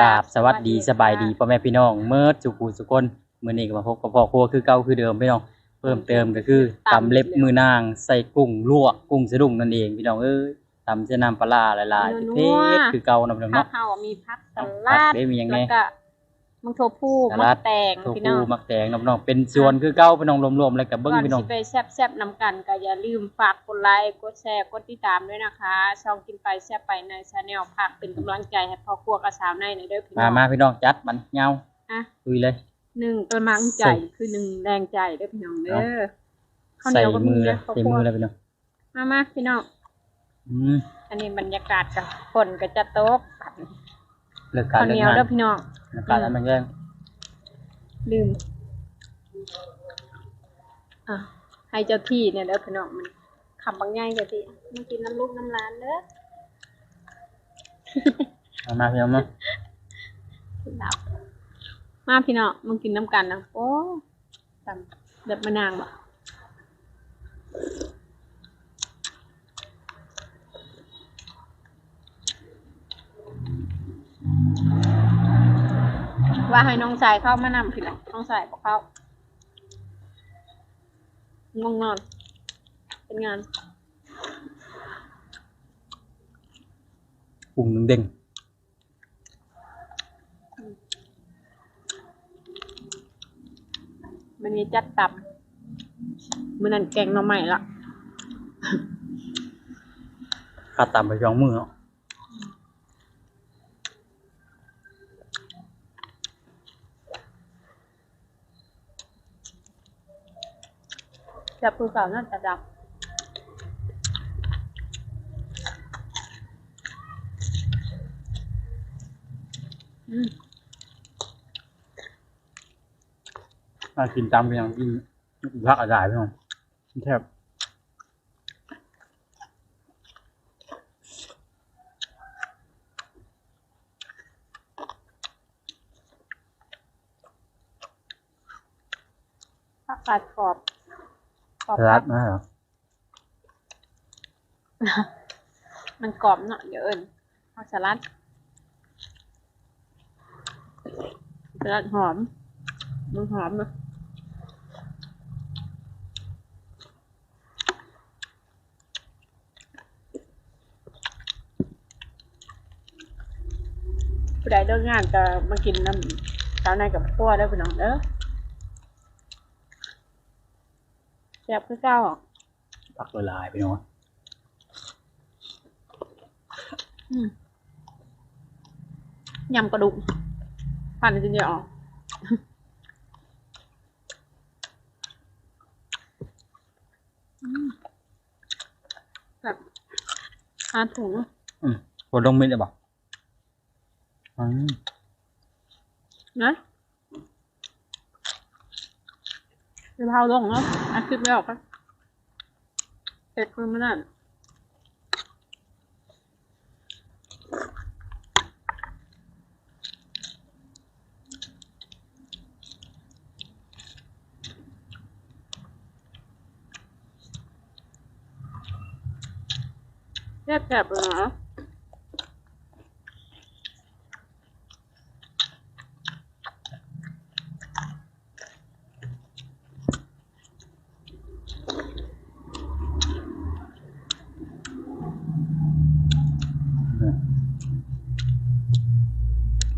กราบสวัสดีสบายดีพ่อแม่พี่น้องเมื่อสุกูสุคนมื้อนี้ก็มาพบกับพ่อครัวคือเก่าคือเดิมพี่น้องเพิ่มเติมก็คือตำเล็บมือนางใส่กุ้งลวกกุ้งสะดุ้งนั่นเองพี่น้องเอ้ยตำเส้นน้ำปลาร้าหลายๆเผ็ดๆคือเก่านะพี่น้องผักเนาะเฮามีผักสผัลักดได้มีหยังไงแล้วก็ มังโทพูสมัลักดแตงโทพี่ฟูน้องมักแตงน้องๆเป็นส่วนคือเก่าพี่น้องรวมๆแล้วก็เบิ่งก่อนพี่น้องสิไปแซ่บๆนำกันก็อย่าลืมฝากกดไลค์กดแชร์กดติดตามด้วยนะคะช่องกินไปแซ่บไปในชาแนลผักเป็นกำลังใจให้พ่อครัวกับสาวในหน่อยเด้อพี่น้มาองมาพี่น้องจัดมันเงาอะคุยเลยหนึ่งกำลังใจใส่คือหนึ่งแรงใจเด้อพี่น้องเด้เอาอข้าวเหใส่นียวก็มืมีอเลเด้ยอพ่อใส่ครัมืวอเลยพี่น้องมามาพี่น้องอืมอันนี้บรรยากาศกับฝนก็จะตก เลิกการข้าวเลิเหกนียวงานเด้อพี่น้อง เลิกการแล้วมันแย่งลืม อะ ให้เจ้าที่เนี่ยเด้อพี่น้องมันขับบางใหญ่เจ้าที่มากินน้ำลูกน้ำร้านเด้อมามาพี่น้องมาดับ มาพี่น้องมากินน้ำกันนะโอ้ตำเด็ดมะนางบ่ ว่าให้น้องชายเข้ามานำพี่น้องน้องชายบอกเข้าง่วงนอน เป็นงานกุ้งเด้งมันนี้จัดตับมันนั่นแกงหน่อใหม่ละข้าตามไปสองมือเนาะ จับภูเขาวนั่นจะดับอืมากินตามไปย่างกินพักอะไรพี่น้องแทบผักกาดกรอบ กรอบรัคดบนะเหรอมันกรอบเนาะเดี๋ยวเอิญผักสลัดสลัดหอมมันหอมเนอะผู้ใดเลิกงานก็มากินน้ำสาวในกับพัวได้อพี่น้องเด้อ แซ่บคือเก้าพักละลายพี่น้องอืมยำกระดูกผ่านจริงๆออกอืมแบบทานถุงอืมปวดลงมิดเลยบอกอืมนะ จะเผาลงเนาะอาคิดไม่ออกครับเผ็ดคือมันนั่นแซ่บๆเลยเนาะ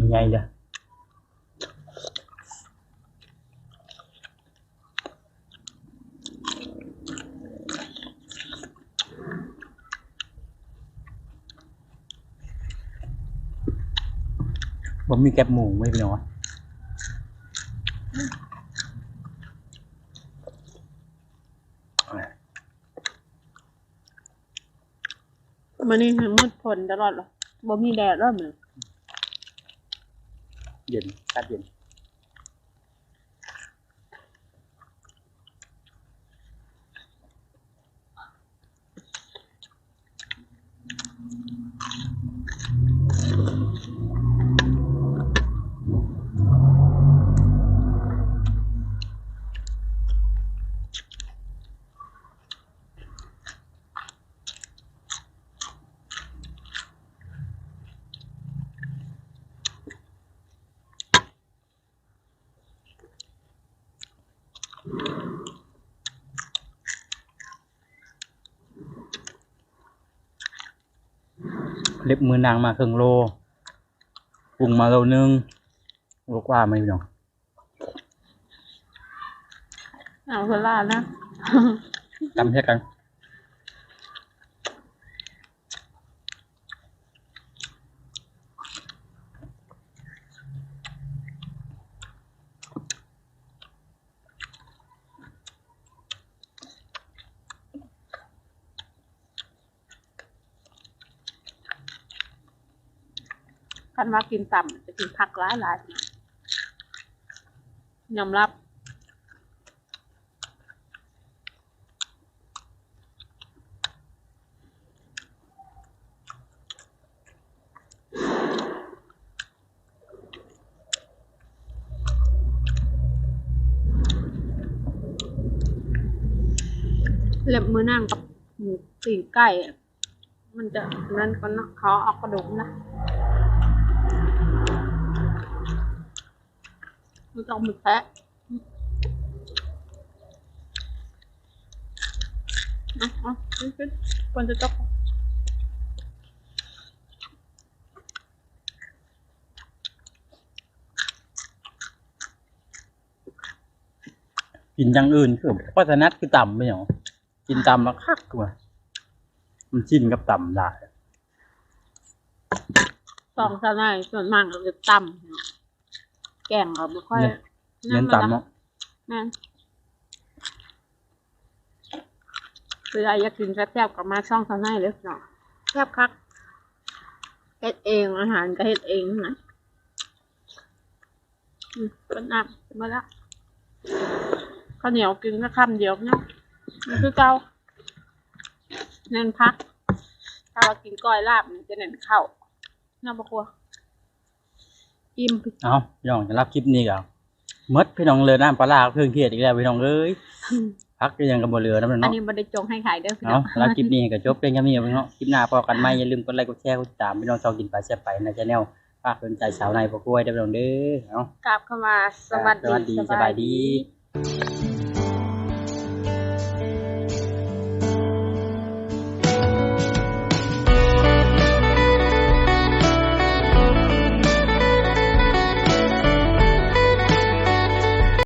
ยังไงจ้ะผมมีแกบหมูไม่พี่น้อมันนี่มืดฝนตลอดหรอบ่มีแดดแล้วมือนเย็ นกัด เย็นเล็บมือนางมาครึ่งโลปรุงมาโลนึงโลกว่าไหมพี่น้องเอาคนละนะจำใช่กัน คันว่ากินต่ำจะกินผักหลายหลายยอมรับเล็บมือนั่งกับหมูปีกไก่ มันจะนั่นก็นะเขาเอากระดูกนะ มันต้องมือแพะเอาเอาขึ้นขึ้นควรจะต้องกินอย่างอื่นคือพัฒนัดคือต่ำไม่หรอกินต่ำแล้วคักกว่ามันชินกับต่ำได้สองสนายส่วนมากเราจะตำเนาะ แกงเราไม่ค่อยเน้นต่ำเนาะนั่นเวลาอยากกินแซ่บๆกับมาช่องสนายเลยเนาะแซ่บคักเฮ็ดเองอาหารก็เฮ็ดเองนะอืมก็นับมาละข้าวเหนียวกินก็คำเดียวเนาะมันคือเก่าเน้นพัก ถ้าเรากินก้อยลาบมันจะเน้นข้าวน้ำบะคัว อิ่มเอาพี่น้องจะรับคลิปนี้กับมดพี่น้องเลยน้ำปลาร้าเครื่องเทศอีกแล้วพี่น้องเอ้ยพักก็ยังกับบเรือน้ำมันอันเนาะนี้บ่ได้จงให้ขายเด้อพี่น้เอาองแล้วคลิปนี้ก็จบเพียงแค่นี้พี่น้องคลิปหน้าพอกันไหมอย่าลืมกดไลค์กดแชร์กดติดตามพี่น้องชอบกินปลาแซ่บไปในชาแนลฝากเป็นใจสาวในพวกกล้วยได้พี่น้องเด้อเอากลับเข้ามาสวัสสวัสดีดีสบายดี